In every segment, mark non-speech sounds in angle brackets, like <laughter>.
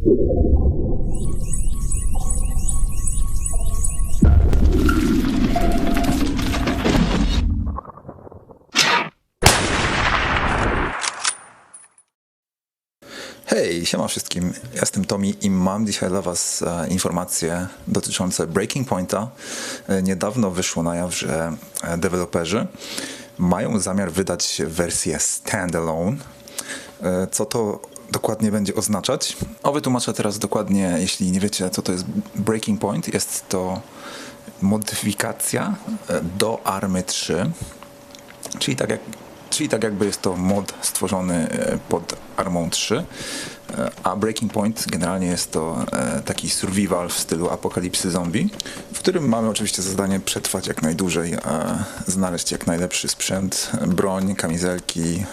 Hej, siema wszystkim. Jestem Tomi i mam dzisiaj dla Was e, informacje dotyczące Breaking Pointa. E, niedawno wyszło na jaw, że e, deweloperzy mają zamiar wydać wersję standalone. Co to dokładnie będzie oznaczać? O, wytłumaczę teraz dokładnie, jeśli nie wiecie, co to jest Breaking Point. Jest to modyfikacja e, do Army 3, czyli tak jak Czyli tak jakby jest to mod stworzony e, pod Armą 3, e, a Breaking Point generalnie jest to e, taki survival w stylu apokalipsy zombie, w którym mamy oczywiście zadanie przetrwać jak najdłużej, znaleźć jak najlepszy sprzęt, broń, kamizelki,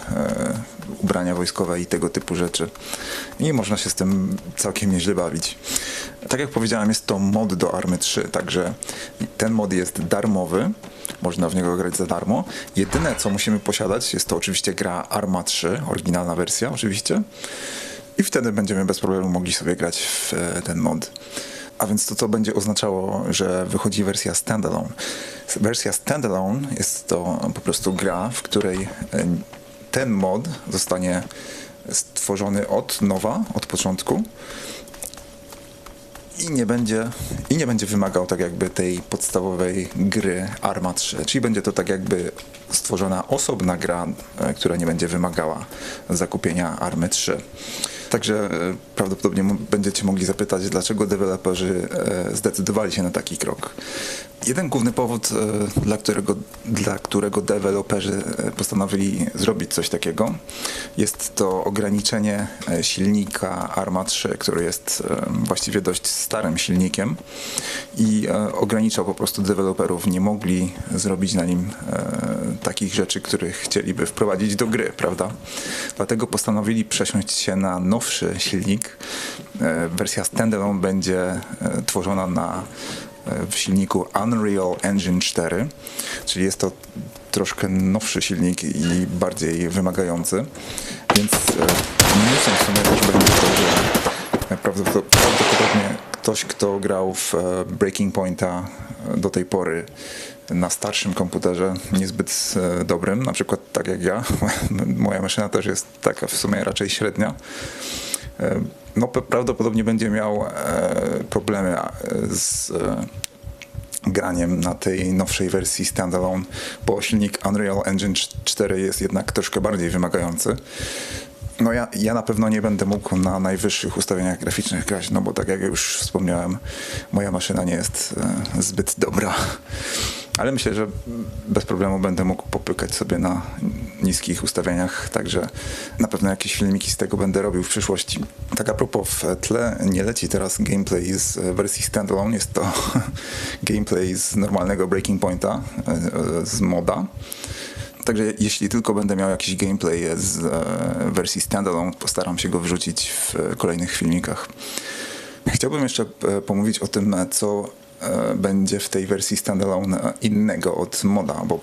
ubrania wojskowe i tego typu rzeczy. I można się z tym całkiem nieźle bawić. Tak jak powiedziałem, jest to mod do Army 3, także ten mod jest darmowy można w niego grać za darmo. Jedyne, co musimy posiadać, jest to oczywiście gra Arma 3, oryginalna wersja oczywiście. I wtedy będziemy bez problemu mogli sobie grać w e, ten mod. A więc to, co będzie oznaczało, że wychodzi wersja standalone. Wersja standalone jest to po prostu gra, w której e, ten mod zostanie stworzony od nowa, od początku i nie będzie, i nie będzie wymagał tak jakby tej podstawowej gry Arma 3, czyli będzie to tak jakby stworzona osobna gra, e, która nie będzie wymagała zakupienia Army 3. Także e, prawdopodobnie będziecie mogli zapytać, dlaczego deweloperzy e, zdecydowali się na taki krok. Jeden główny powód, dla którego, dla którego deweloperzy postanowili zrobić coś takiego, jest to ograniczenie silnika Arma 3, który jest właściwie dość starym silnikiem i ograniczał po prostu deweloperów. Nie mogli zrobić na nim takich rzeczy, których chcieliby wprowadzić do gry, prawda? Dlatego postanowili przesiąść się na nowszy silnik. E, wersja standalone będzie e, tworzona na e, w silniku Unreal Engine 4, czyli jest to troszkę nowszy silnik i bardziej wymagający, więc minusem w sumie też będzie to, że prawdopodobnie ktoś, kto grał w Breaking Pointa do tej pory na starszym komputerze niezbyt e, dobrym, na przykład tak jak ja. <laughs> Moja maszyna też jest taka w sumie raczej średnia. E, no prawdopodobnie będzie miał e, problemy z graniem na tej nowszej wersji standalone, bo silnik Unreal Engine 4 jest jednak troszkę bardziej wymagający. No ja, ja na pewno nie będę mógł na najwyższych ustawieniach graficznych grać, no bo tak jak już wspomniałem, moja maszyna nie jest zbyt dobra. Ale myślę, że bez problemu będę mógł popykać sobie na niskich ustawieniach, także na pewno jakieś filmiki z tego będę robił w przyszłości. Tak a propos, w tle nie leci teraz gameplay z wersji standalone, jest to <laughs> gameplay z normalnego Breaking Pointa, e, z moda. Także jeśli tylko będę miał jakiś gameplay z e, wersji standalone, postaram się go wrzucić w kolejnych filmikach. Chciałbym jeszcze e, pomówić o tym, co będzie w tej wersji standalone innego od moda, bo,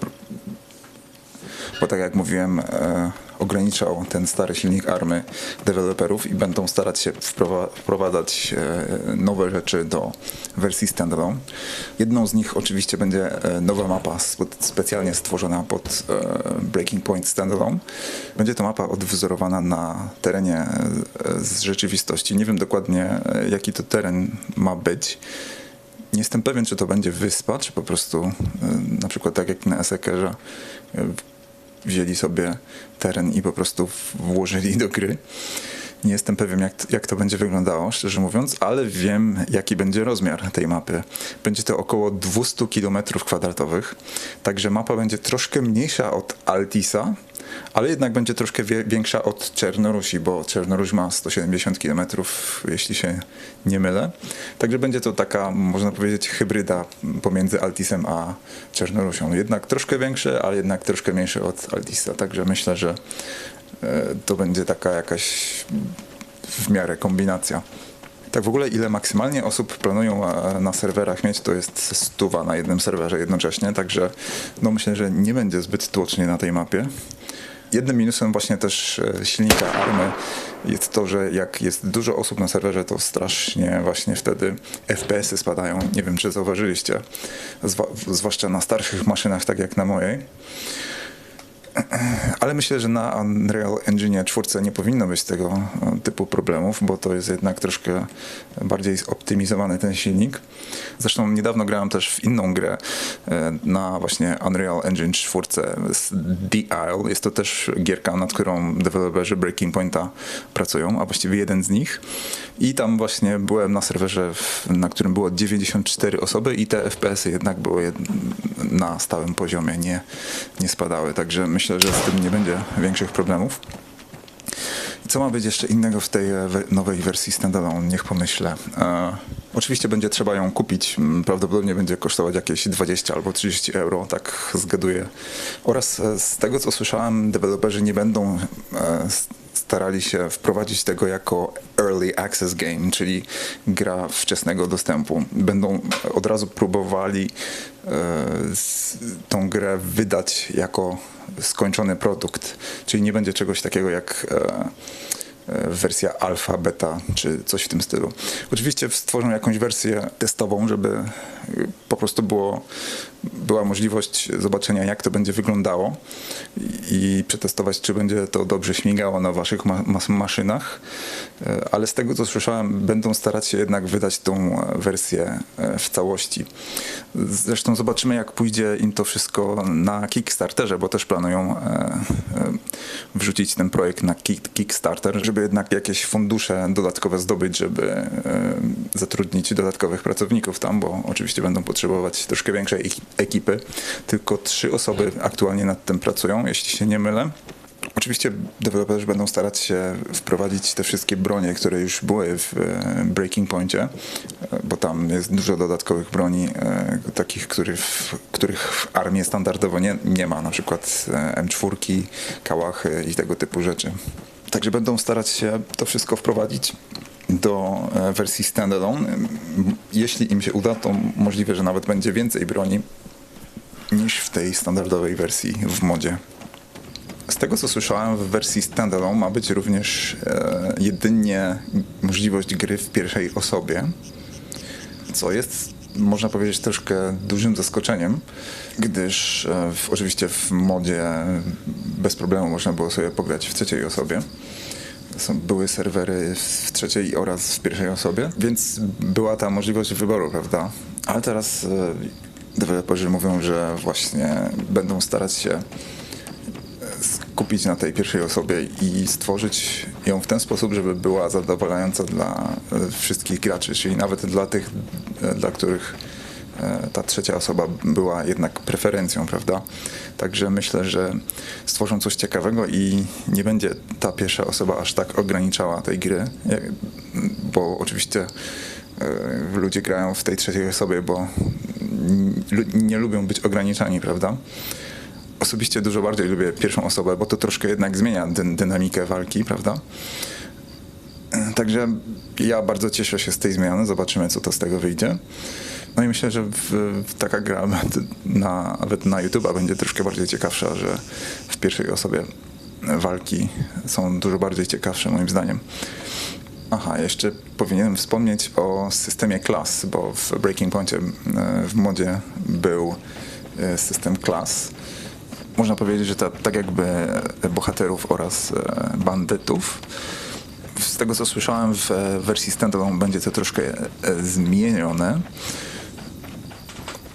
bo tak jak mówiłem, e, ograniczał ten stary silnik army deweloperów i będą starać się wprowadzać e, nowe rzeczy do wersji standalone. Jedną z nich oczywiście będzie nowa mapa specjalnie stworzona pod Breaking Point Standalone. Będzie to mapa odwzorowana na terenie z rzeczywistości. Nie wiem dokładnie jaki to teren ma być. Nie jestem pewien, czy to będzie wyspa, czy po prostu e, na przykład tak jak na Esekerze e, wzięli sobie teren i po prostu włożyli do gry. Nie jestem pewien, jak, jak to będzie wyglądało, szczerze mówiąc, ale wiem, jaki będzie rozmiar tej mapy. Będzie to około 200 km kwadratowych, także mapa będzie troszkę mniejsza od Altisa, ale jednak będzie troszkę większa od Czernorusi, bo Czernoruś ma 170 km, jeśli się nie mylę. Także będzie to taka, można powiedzieć, hybryda pomiędzy Altisem a Czernorusią. Jednak troszkę większe, ale jednak troszkę mniejsze od Altisa. Także myślę, że e, to będzie taka jakaś w miarę kombinacja. Tak w ogóle ile maksymalnie osób planują e, na serwerach mieć, to jest stuwa na jednym serwerze jednocześnie, także no myślę, że nie będzie zbyt tłocznie na tej mapie. Jednym minusem właśnie też e, silnika ARMY jest to, że jak jest dużo osób na serwerze, to strasznie właśnie wtedy FPS-y spadają. Nie wiem, czy zauważyliście, zwłaszcza na starszych maszynach, tak jak na mojej. <clears throat> Ale myślę, że na Unreal Engine 4 nie powinno być tego e, typu problemów, bo to jest jednak troszkę bardziej zoptymizowany ten silnik. Zresztą niedawno grałem też w inną grę e, na właśnie Unreal Engine 4 z The Isle. Jest to też gierka, nad którą deweloperzy Breaking Pointa pracują, a właściwie jeden z nich. I tam właśnie byłem na serwerze, na którym było 94 osoby i te FPS-y jednak były na stałym poziomie, nie, nie spadały. Także myślę, że z tym nie będzie większych problemów. Co ma być jeszcze innego w tej e, we- nowej wersji standalone? Niech pomyślę. E, oczywiście będzie trzeba ją kupić. M, Prawdopodobnie będzie kosztować jakieś 20 albo 30 euro, tak zgaduję. Oraz e, z tego co słyszałem, deweloperzy nie będą e, starali się wprowadzić tego jako early access game, czyli gra wczesnego dostępu. Będą od razu próbowali e, tą grę wydać jako skończony produkt, czyli nie będzie czegoś takiego jak e, wersja alfa, beta czy coś w tym stylu. Oczywiście stworzą jakąś wersję testową, żeby e, po prostu było, była możliwość zobaczenia jak to będzie wyglądało i, przetestować czy będzie to dobrze śmigało na waszych ma- mas- maszynach, E, ale z tego co słyszałem będą starać się jednak wydać tą e, wersję e, w całości. Zresztą zobaczymy jak pójdzie im to wszystko na Kickstarterze, bo też planują e, e, wrzucić ten projekt na Kick- Kickstarter, żeby jednak jakieś fundusze dodatkowe zdobyć, żeby e, zatrudnić dodatkowych pracowników tam, bo oczywiście będą potrzebować troszkę większej ek- ekipy. Tylko trzy osoby aktualnie nad tym pracują, jeśli się nie mylę. Oczywiście deweloperzy będą starać się wprowadzić te wszystkie bronie, które już były w e, Breaking Pointie, e, bo tam jest dużo dodatkowych broni, e, takich, których, w- których w armii standardowo nie, nie ma, na przykład e, M4, kałachy i tego typu rzeczy. Także będą starać się to wszystko wprowadzić do wersji standalone. Jeśli im się uda, to możliwe, że nawet będzie więcej broni niż w tej standardowej wersji w modzie. Z tego co słyszałem, w wersji standalone ma być również e, jedynie możliwość gry w pierwszej osobie, co jest, można powiedzieć, troszkę dużym zaskoczeniem, gdyż e, w, oczywiście w modzie bez problemu można było sobie pograć w trzeciej osobie. Są, były serwery w trzeciej oraz w pierwszej osobie, więc była ta możliwość wyboru, prawda? Ale teraz e, deweloperzy mówią, że właśnie będą starać się skupić na tej pierwszej osobie i stworzyć ją w ten sposób, żeby była zadowalająca dla e, wszystkich graczy, czyli nawet dla tych, e, dla których e, ta trzecia osoba była jednak preferencją, prawda? Także myślę, że stworzą coś ciekawego i nie będzie ta pierwsza osoba aż tak ograniczała tej gry, bo oczywiście ludzie grają w tej trzeciej osobie, bo nie lubią być ograniczani, prawda? Osobiście dużo bardziej lubię pierwszą osobę, bo to troszkę jednak zmienia dyn- dynamikę walki, prawda? E, Także ja bardzo cieszę się z tej zmiany, zobaczymy co to z tego wyjdzie. No i myślę, że w, w taka gra na, nawet na YouTube'a będzie troszkę bardziej ciekawsza, że w pierwszej osobie walki są dużo bardziej ciekawsze moim zdaniem. Aha, jeszcze powinienem wspomnieć o systemie klas, bo w Breaking Pointie e, w modzie był e, system klas. Można powiedzieć, że ta, tak jakby bohaterów oraz e, bandytów. Z tego co słyszałem w e, wersji standalone będzie to troszkę e, zmienione.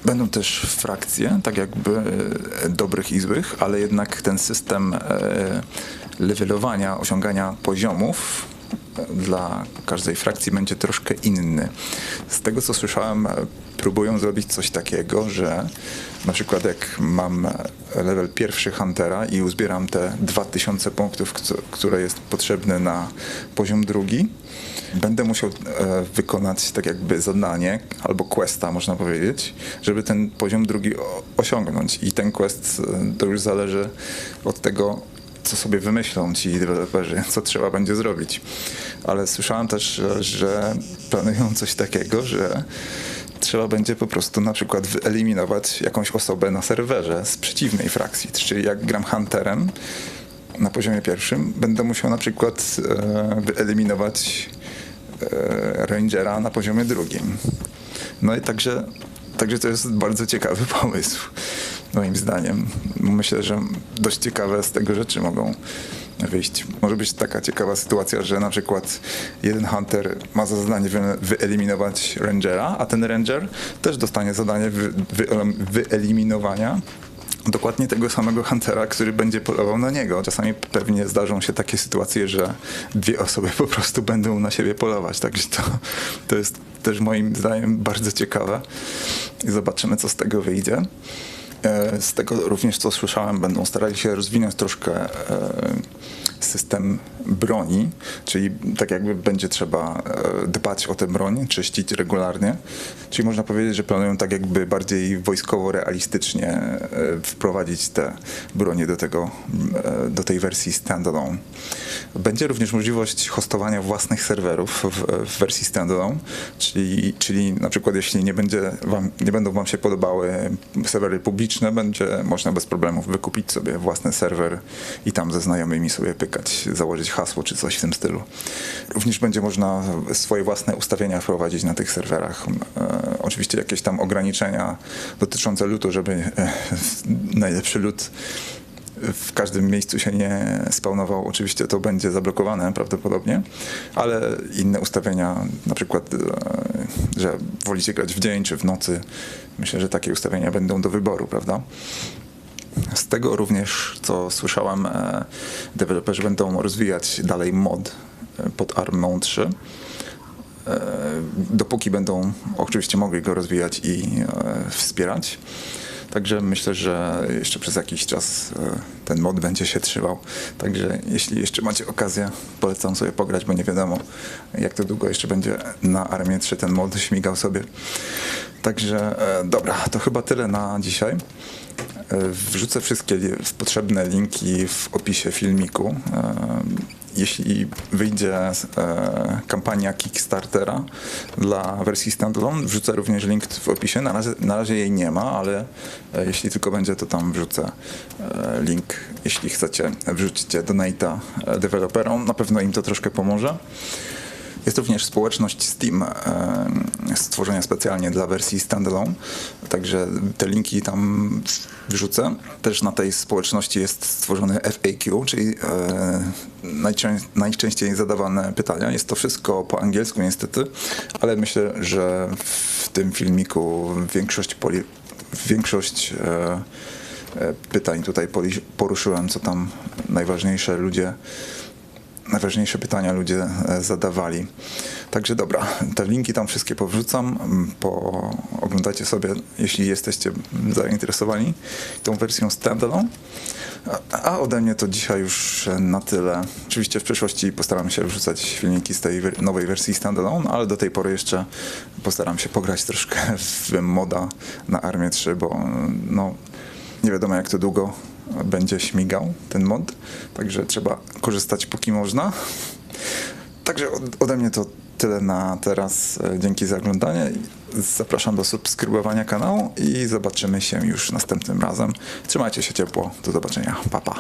Będą też frakcje, tak jakby e, dobrych i złych, ale jednak ten system e, levelowania, osiągania poziomów e, dla każdej frakcji będzie troszkę inny. Z tego co słyszałem, e, próbują zrobić coś takiego, że na przykład jak mam level pierwszy Huntera i uzbieram te 2000 punktów, które jest potrzebne na poziom drugi, będę musiał e, wykonać tak jakby zadanie albo questa, można powiedzieć, żeby ten poziom drugi osiągnąć. I ten quest e, to już zależy od tego, co sobie wymyślą ci deweloperzy, <laughs> co trzeba będzie zrobić. Ale słyszałem też, że, że planują coś takiego, że trzeba będzie po prostu na przykład wyeliminować jakąś osobę na serwerze z przeciwnej frakcji. Czyli jak gram Hunterem, na poziomie pierwszym będę musiał na przykład e, wyeliminować e, Rangera na poziomie drugim. No i także, także to jest bardzo ciekawy <laughs> pomysł, moim zdaniem. Myślę, że dość ciekawe z tego rzeczy mogą wyjść. Może być taka ciekawa sytuacja, że na przykład jeden hunter ma za zadanie wy- wyeliminować rangera, a ten ranger też dostanie zadanie wy- wy- wyeliminowania dokładnie tego samego huntera, który będzie polował na niego. Czasami pewnie zdarzą się takie sytuacje, że dwie osoby po prostu będą na siebie polować. Także to, to jest też moim zdaniem bardzo ciekawe. I zobaczymy, co z tego wyjdzie. E, Z tego również, co słyszałem, będą starali się rozwinąć troszkę e, system broni, czyli tak jakby będzie trzeba e, dbać o tę broń, czyścić regularnie. Czyli można powiedzieć, że planują tak jakby bardziej wojskowo-realistycznie e, wprowadzić te bronie do, tego, e, do tej wersji standalone. Będzie również możliwość hostowania własnych serwerów w, w wersji standalone, czyli, czyli na przykład jeśli nie, będzie wam, nie będą wam się podobały serwery publiczne, będzie można bez problemów wykupić sobie własny serwer i tam ze znajomymi sobie założyć hasło czy coś w tym stylu. Również będzie można swoje własne ustawienia wprowadzić na tych serwerach. E, oczywiście jakieś tam ograniczenia dotyczące lutu, żeby e, najlepszy lód w każdym miejscu się nie spawnował. Oczywiście to będzie zablokowane prawdopodobnie, ale inne ustawienia, na przykład, e, że wolicie grać w dzień czy w nocy, myślę, że takie ustawienia będą do wyboru, prawda? Z tego również, co słyszałem, e, deweloperzy będą rozwijać dalej mod e, pod ARM 3 e, dopóki będą oczywiście mogli go rozwijać i wspierać. Także myślę, że jeszcze przez jakiś czas ten mod będzie się trzymał. Także jeśli jeszcze macie okazję, polecam sobie pograć, bo nie wiadomo jak to długo jeszcze będzie na Armie 3 ten mod śmigał sobie. Także dobra, to chyba tyle na dzisiaj. Wrzucę wszystkie potrzebne linki w opisie filmiku. E, Jeśli wyjdzie e, kampania Kickstartera dla wersji standalone, wrzucę również link w opisie. Na razie, na razie jej nie ma, ale e, jeśli tylko będzie, to tam wrzucę link. Jeśli chcecie, wrzućcie donate'a e, deweloperom, na pewno im to troszkę pomoże. Jest również społeczność Steam e, stworzenia specjalnie dla wersji standalone, także te linki tam wrzucę. Też na tej społeczności jest stworzony FAQ, czyli e, najczę najczęściej zadawane pytania. Jest to wszystko po angielsku niestety, ale myślę, że w tym filmiku większość, poli większość e, pytań tutaj poruszyłem, co tam najważniejsze ludzie najważniejsze pytania ludzie e, zadawali. Także dobra, te linki tam wszystkie powrzucam, m, po, oglądajcie sobie, jeśli jesteście zainteresowani tą wersją standalone. A, ode mnie to dzisiaj już na tyle. Oczywiście w przyszłości postaram się wrzucać filmiki z tej nowej wersji standalone, ale do tej pory jeszcze postaram się pograć troszkę w moda na Armię 3, bo no, nie wiadomo jak to długo będzie śmigał ten mod, także trzeba korzystać póki można. Także od- ode mnie to tyle na teraz. Dzięki za oglądanie. Zapraszam do subskrybowania kanału i zobaczymy się już następnym razem. Trzymajcie się ciepło. Do zobaczenia. Pa, pa.